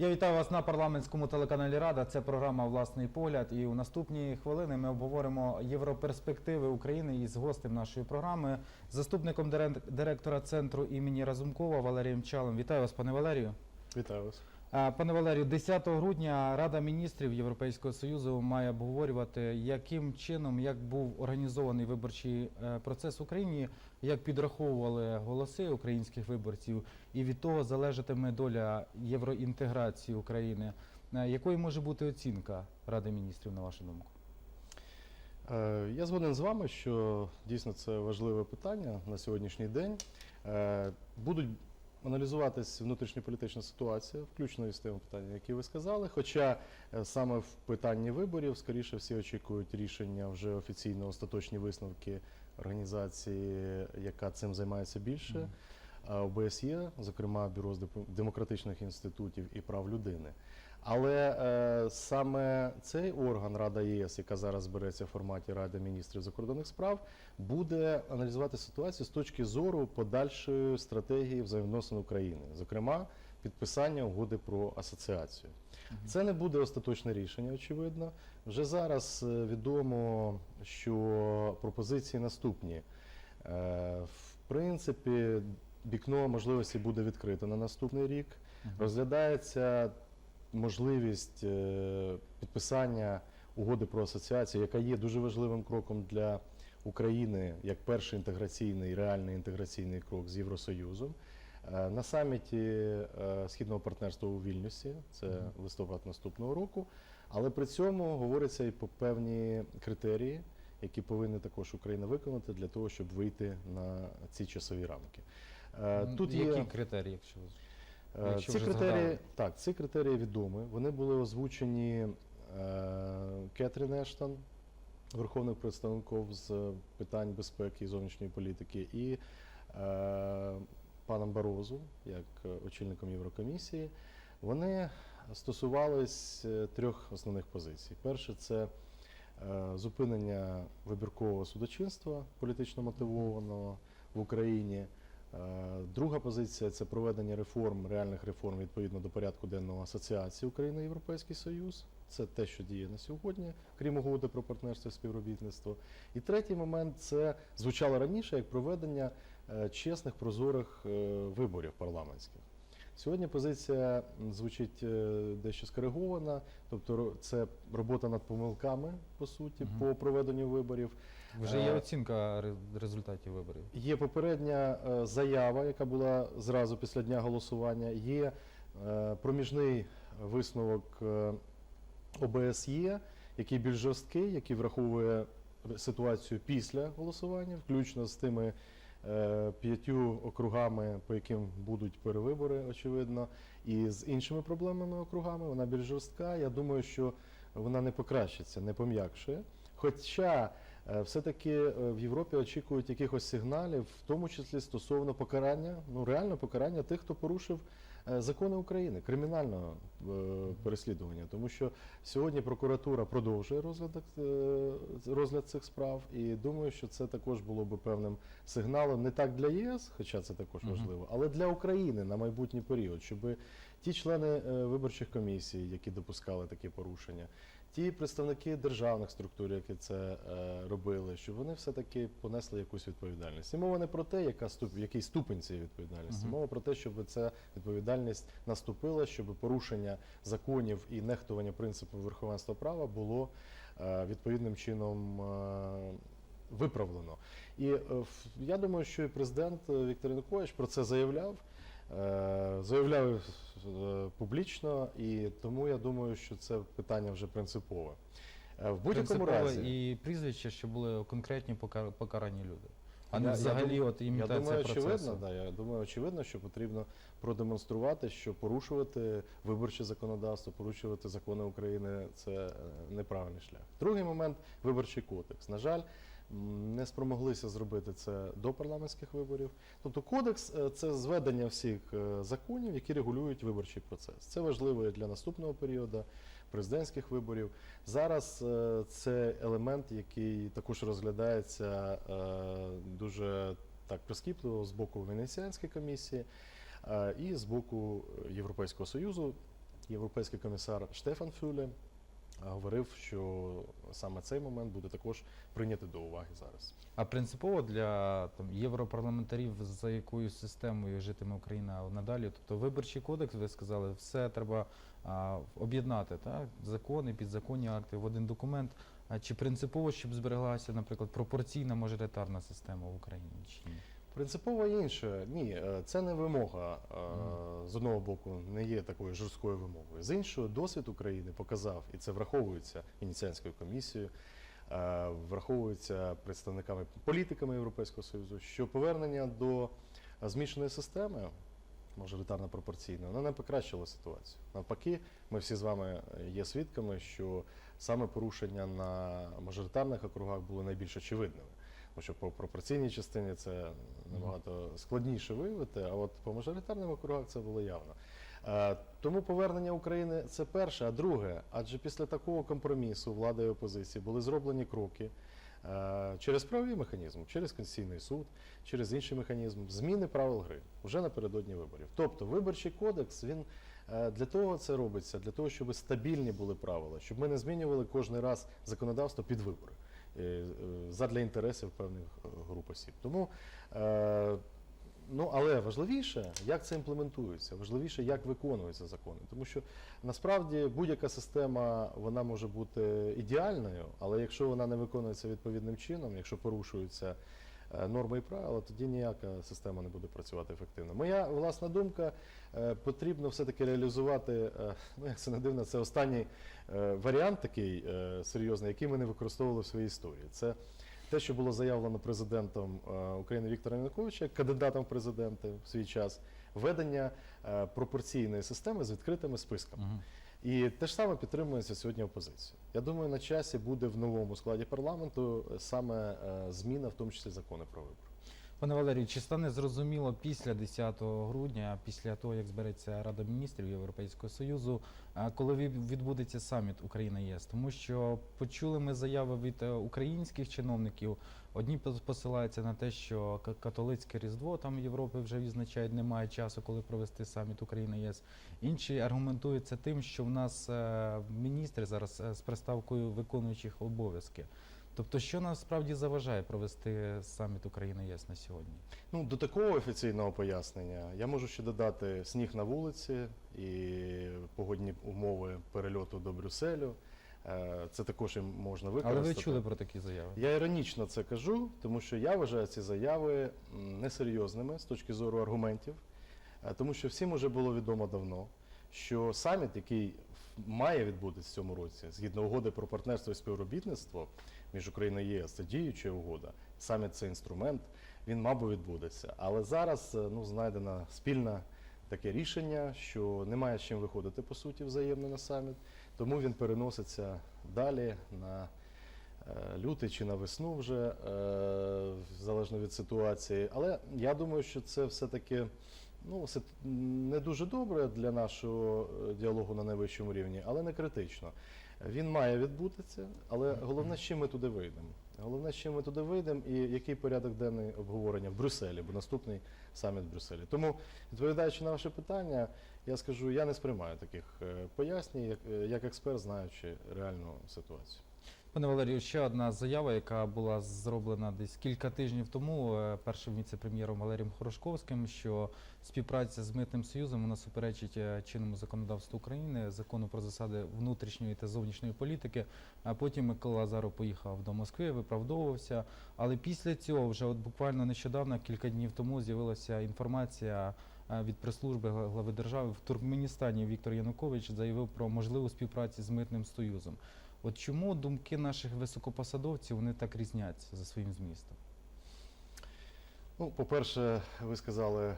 Я вітаю вас на парламентському телеканалі Рада. Це програма Власний погляд. І у наступні хвилини ми обговоримо європерспективи України із гостем нашої програми, заступником директора центру імені Разумкова Валерієм Чалом. Вітаю вас, пане Валерію. Вітаю вас. Пане Валерію, 10 грудня Рада міністрів Європейського союзу має обговорювати, яким чином як був організований виборчий е, процес в Україні, як підраховували голоси українських виборців, і від того залежатиме доля євроінтеграції України. Е, Якою може бути оцінка Ради міністрів, на вашу думку? Е, Я згоден з вами, що дійсно це важливе питання на сьогоднішній день. Будуть аналізуватись внутрішньополітична ситуація, включно із тими питаннями, які ви сказали. Хоча е, саме в питанні виборів, скоріше всі очікують рішення вже офіційно остаточні висновки організації, яка цим займається більше. Mm -hmm. ОБСЄ, зокрема Бюро з демократичних інститутів і прав людини. Але е, саме цей орган Рада ЄС, яка зараз збереться в форматі Ради міністрів закордонних справ, буде аналізувати ситуацію з точки зору подальшої стратегії взаємодносин України, зокрема підписання угоди про асоціацію. Це не буде остаточне рішення, очевидно. Вже зараз е, відомо, що пропозиції наступні. Е, В принципі, вікно можливості буде відкрито на наступний рік. Розглядається можливість е, підписання угоди про асоціацію, яка є дуже важливим кроком для України як перший інтеграційний, реальний інтеграційний крок з Євросоюзом. Е, На саміті е, Східного партнерства у Вільнюсі, це листопад наступного року. Але при цьому говориться і про певні критерії, які повинна також Україна виконати для того, щоб вийти на ці часові рамки. Тут Які є критерії, якщо ви- Якщо Ці вже критерії, згадали. так, ці критерії відомі. Вони були озвучені е, Кетрін Ештон, верховним представником з питань безпеки і зовнішньої політики, і е, паном Барозу, як е, очільником Єврокомісії. Вони стосувались е, трьох основних позицій. Перше це е, зупинення вибіркового судочинства політично мотивованого в Україні. Е, Друга позиція це проведення реформ, реальних реформ відповідно до порядку денного асоціації України Європейський Союз. Це те, що діє на сьогодні, крім угоди про партнерство і співробітництво. І третій момент це звучало раніше як проведення е, чесних прозорих е, виборів парламентських. Сьогодні позиція звучить е, дещо скоригована, тобто це робота над помилками по суті Мгм. по проведенню виборів. вже є Е, оцінка ре- результатів виборів. Є попередня е, заява, яка була зразу після дня голосування. Є проміжний висновок ОБСЄ, який більш жорсткий, який враховує ситуацію після голосування, включно з тими е, п'ятью округами, по яким будуть перевибори, очевидно, і з іншими проблемами округами. Вона більш жорстка. Я думаю, що вона не покращиться, не пом'якшує. Хоча Е, Все-таки е, в Європі очікують якихось сигналів, в тому числі стосовно покарання, ну реально покарання тих, хто порушив закони України, кримінального е, переслідування. Тому що сьогодні прокуратура продовжує розгляд, е, розгляд цих справ, і думаю, що це також було би певним сигналом не так для ЄС, хоча це також важливо, але для України на майбутній період, щоб ті члени е, виборчих комісій, які допускали такі порушення, ті представники державних структур, які це е, робили, щоб вони все-таки понесли якусь відповідальність. І мова не про те, яка ступ, який ступень цієї відповідальності, мова про те, щоб ця відповідальність наступила, щоб порушення законів і нехтування принципу верховенства права було е, відповідним чином. е, Виправлено. І я думаю, що і президент Віктор Янукович про це заявляв. Е, Заявляв е, публічно, і тому я думаю, що це питання вже принципове. Е, В будь-якому разі, і прізвища, що були конкретні покар- покарані люди. А не я взагалі дум- от я думаю, процесу. очевидно, да, я думаю, очевидно, що потрібно продемонструвати, що порушувати виборче законодавство, порушувати закони України це е, неправильний шлях. Другий момент виборчий кодекс. На жаль, не спромоглися зробити це до парламентських виборів. Тобто кодекс е, це зведення всіх е, законів, які регулюють виборчий процес. Це важливо для наступного періоду президентських виборів. Зараз е, це елемент, який також розглядається е, дуже так прискіпливо з боку Венеціанської комісії е, і з боку Європейського Союзу. європейський комісар Штефан Фюле говорив, що саме цей момент буде також прийнятий до уваги зараз. А принципово для там, європарламентарів, за якою системою житиме Україна надалі, тобто виборчий кодекс, ви сказали, все треба об'єднати, так? закони, підзаконні акти в один документ. А чи принципово, щоб збереглася, наприклад, пропорційна мажоритарна система в Україні? Чи ні? Принципово інше, ні, е, це не вимога. е, З одного боку, не є такою жорсткою вимогою. З іншого, досвід України показав, і це враховується Венеціанською комісією, е, враховується представниками політиками Європейського Союзу, що повернення до змішаної системи, мажоритарно пропорційно, вона не покращила ситуацію. Навпаки, ми всі з вами є свідками, що саме порушення на мажоритарних округах були найбільш очевидними. Тому що по пропорційній частині це набагато складніше виявити, а от по мажоритарним округах це було явно. Е, Тому повернення України це перше, а друге, адже після такого компромісу влади і опозиції були зроблені кроки е, через правовий механізм, через Конституційний суд, через інший механізм, зміни правил гри вже напередодні виборів. Тобто виборчий кодекс він е, для того це робиться, для того, щоб стабільні були правила, щоб ми не змінювали кожен раз законодавство під вибори е, е, задля інтересів певних е, груп осіб. Тому е, Ну, але важливіше, як це імплементується, важливіше, як виконуються закони. Тому що насправді будь-яка система вона може бути ідеальною, але якщо вона не виконується відповідним чином, якщо порушуються е, норми і правила, тоді ніяка система не буде працювати ефективно. Моя власна думка, е, потрібно все-таки реалізувати, е, ну як це не дивно, це останній варіант такий серйозний, який ми не використовували в своїй історії. Це те, що було заявлено президентом е, України Віктором Януковича, кандидатом в президенти в свій час, введення е, пропорційної системи з відкритими списками. Угу. І те ж саме підтримується сьогодні опозиція. Я думаю, на часі буде в новому складі парламенту саме е, зміна, в тому числі закони про вибори. Пане Валерію, чи стане зрозуміло після 10 грудня, після того, як збереться Рада міністрів Європейського Союзу, коли відбудеться саміт Україна ЄС? Тому що почули ми заяви від е, українських чиновників. Одні посилаються на те, що католицьке різдво там Європи вже відзначають, немає часу, коли провести саміт Україна ЄС. Інші аргументуються тим, що в нас е, міністри зараз е, з приставкою виконуючих обов'язки. Тобто, що насправді заважає провести саміт Україна ЄС на сьогодні? Ну, до такого офіційного пояснення я можу ще додати сніг на вулиці і погодні умови перельоту до Брюсселю. Е, Це також і можна Але ви чули про такі заяви? Я іронічно це кажу, тому що я вважаю ці заяви несерйозними з точки зору аргументів, е, тому що всім уже було відомо давно, що саміт, який має відбутися в цьому році, згідно угоди про партнерство і співробітництво між Україною і ЄС, це діюча угода, саміт це інструмент, він мав би відбутися. Але зараз е, ну, знайдено спільне таке рішення, що немає з чим виходити по суті взаємно на саміт, тому він переноситься далі на е, лютий чи на весну вже, е, залежно від ситуації. Але я думаю, що це ну, сит- не дуже добре для нашого діалогу на найвищому рівні, але не критично. Він має відбутися, але головне, з чим ми туди вийдемо. Головне, з чим ми туди вийдемо і який порядок денний обговорення в Брюсселі, бо наступний саміт в Брюсселі. Тому, відповідаючи на ваше питання, я скажу, я не сприймаю таких е, пояснень, як, е, як експерт, знаючи реальну ситуацію. Пане Валерію, ще одна заява, яка була зроблена десь кілька тижнів тому е, першим віце-прем'єром Валерієм Хорошковським, що співпраця з митним союзом вона суперечить е, чинному законодавству України, закону про засади внутрішньої та зовнішньої політики. А потім Микола Азаров поїхав до Москви, виправдовувався. Але після цього, вже от буквально нещодавно, кілька днів тому, з'явилася інформація. е, Від прес-служби гла- глави держави в Туркменістані Віктор Янукович заявив про можливу співпрацю з митним союзом. От чому думки наших високопосадовців вони так різняться за своїм змістом? Ну, по-перше, ви сказали,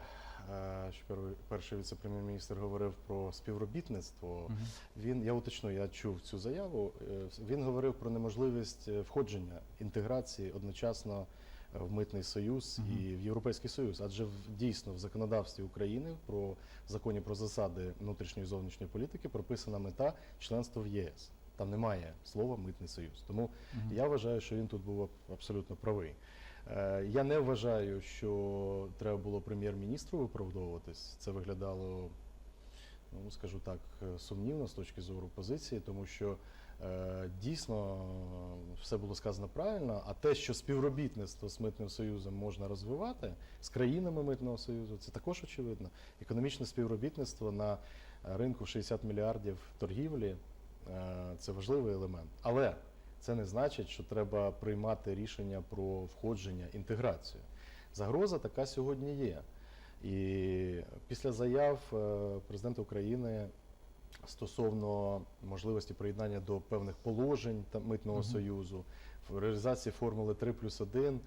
е, що перший- віце-прем'єр-міністр говорив про співробітництво. Мгм. Він, я уточню, я чув цю заяву. е, Він говорив про неможливість е, входження інтеграції одночасно в митний союз Мгм. і в Європейський Союз. Адже дійсно в законодавстві України про законі про засади внутрішньої і зовнішньої політики прописана мета членства в ЄС. Там немає слова митний союз. Тому Мгм. я вважаю, що він тут був абсолютно правий. Е, Я не вважаю, що треба було прем'єр-міністру виправдовуватись. Це виглядало ну скажу так, е, сумнівна з точки зору позиції, тому що е, дійсно все було сказано правильно. А те, що співробітництво з митним союзом можна розвивати з країнами митного союзу, це також очевидно. Економічне співробітництво на ринку в 60 мільярдів торгівлі це важливий елемент. Але це не значить, що треба приймати рішення про входження, інтеграцію. Загроза така сьогодні є. І після заяв е, президента України стосовно можливості приєднання до певних положень та митного Мгм. союзу, в реалізації формули 3 плюс 1,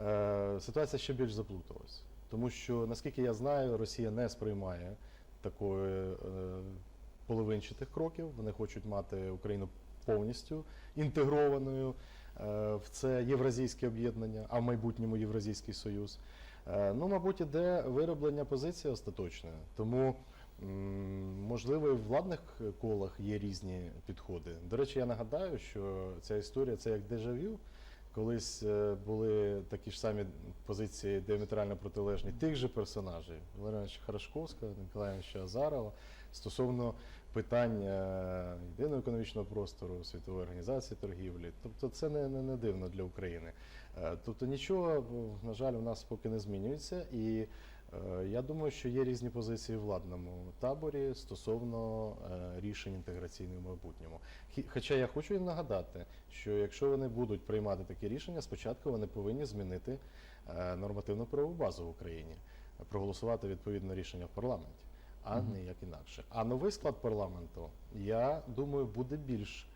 е, ситуація ще більш заплуталась. Тому що, наскільки я знаю, Росія не сприймає такої е, половинчатих кроків. Вони хочуть мати Україну повністю інтегрованою е, в це євразійське об'єднання, а в майбутньому Євразійський Союз. Е, Ну, мабуть, іде вироблення позиції остаточної. Тому, можливо, і в владних колах є різні підходи. До речі, я нагадаю, що ця історія це як дежавю. Колись е, були такі ж самі позиції діаметрально протилежні тих же персонажів Валерія Харашковського, Николая Азарова стосовно питань е, єдиного економічного простору, світової організації торгівлі. Тобто це не, не, не дивно для України. Е, Тобто нічого, на жаль, у нас поки не змінюється. І е, я думаю, що є різні позиції в владному таборі стосовно рішень інтеграційних в майбутньому. Хоча я хочу їм нагадати, що якщо вони будуть приймати такі рішення, спочатку вони повинні змінити нормативну правову базу в Україні, проголосувати відповідне рішення в парламенті, а Мгм. не як інакше. А новий склад парламенту, я думаю, буде більш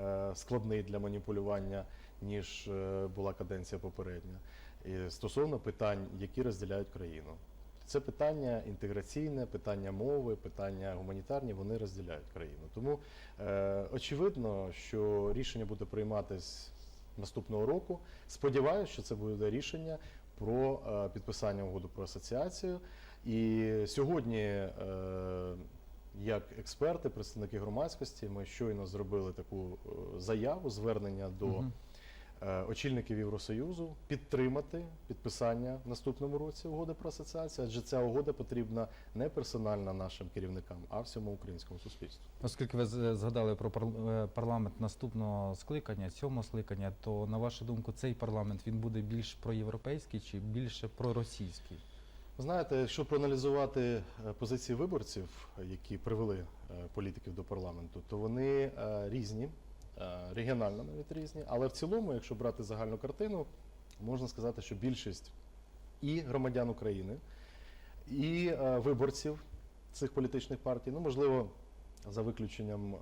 е, складний для маніпулювання, ніж е, була каденція попередня. І стосовно питань, які розділяють країну. Це питання інтеграційне, питання мови, питання гуманітарні, вони розділяють країну. Тому е, очевидно, що рішення буде прийматись наступного року. Сподіваюся, що це буде рішення про е, підписання угоди про асоціацію. І сьогодні, е, як експерти, представники громадськості, ми щойно зробили таку е, заяву, звернення до е, очільників Євросоюзу підтримати підписання в наступному році угоди про асоціацію, адже ця угода потрібна не персонально нашим керівникам, а всьому українському суспільству. Оскільки ви згадали про пар- парламент наступного скликання, сьомого скликання, то на вашу думку, цей парламент він буде більш проєвропейський чи більше проросійський? Знаєте, якщо проаналізувати е, позиції виборців, які привели е, політиків до парламенту, то вони е, різні, регіонально навіть різні. Але в цілому, якщо брати загальну картину, можна сказати, що більшість і громадян України, і виборців цих політичних партій, ну можливо, за виключенням е,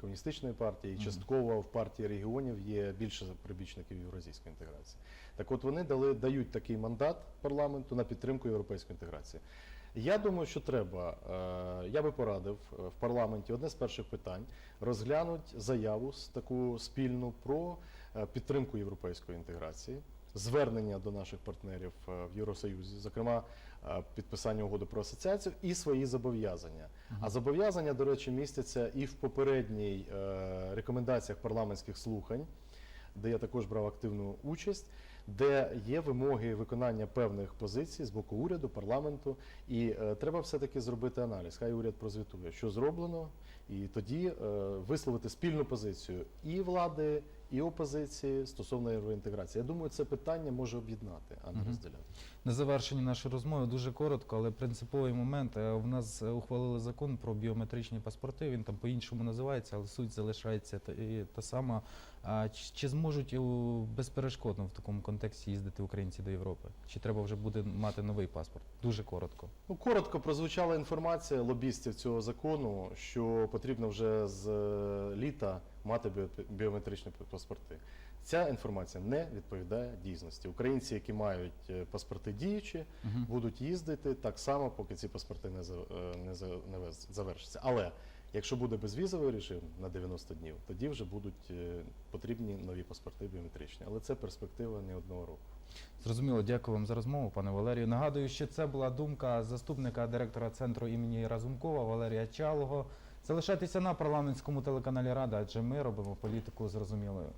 комуністичної партії, частково в партії регіонів є більше прибічників євразійської інтеграції. Так от вони дали, дають такий мандат парламенту на підтримку європейської інтеграції. Я думаю, що треба, е, я би порадив е, в парламенті одне з перших питань розглянути заяву таку спільну про підтримку європейської інтеграції, звернення до наших партнерів в Євросоюзі, зокрема підписання угоди про асоціацію і свої зобов'язання. А зобов'язання, до речі, містяться і в попередній е, рекомендаціях парламентських слухань, де я також брав активну участь, де є вимоги виконання певних позицій з боку уряду, парламенту, і е, треба все-таки зробити аналіз. Хай уряд прозвітує, що зроблено, і тоді е, висловити спільну позицію і влади, і опозиції стосовно євроінтеграції. Я думаю, це питання може об'єднати, а не Мгм. розділяти. На завершенні нашої розмови дуже коротко, але принциповий момент. Е, В нас е, ухвалили закон про біометричні паспорти. Він там по-іншому називається, але суть залишається та, і та сама. А чи, зможуть безперешкодно в такому контексті їздити українці до Європи? Чи треба вже буде мати новий паспорт? Дуже коротко. Ну, коротко прозвучала інформація лобістів цього закону, що потрібно вже з е, літа мати біо- біометричні паспорти. Ця інформація не відповідає дійсності. Українці, які мають е, паспорти діючі, Мгм. будуть їздити так само, поки ці паспорти не, за- е, не завершаться. Але якщо буде безвізовий режим на 90 днів, тоді вже будуть е, потрібні нові паспорти біометричні. Але це перспектива не одного року. Зрозуміло, дякую вам за розмову, пане Валерію. Нагадую, що це була думка заступника директора центру імені Разумкова Валерія Чалого. Залишайтеся на парламентському телеканалі Рада, адже ми робимо політику зрозумілою.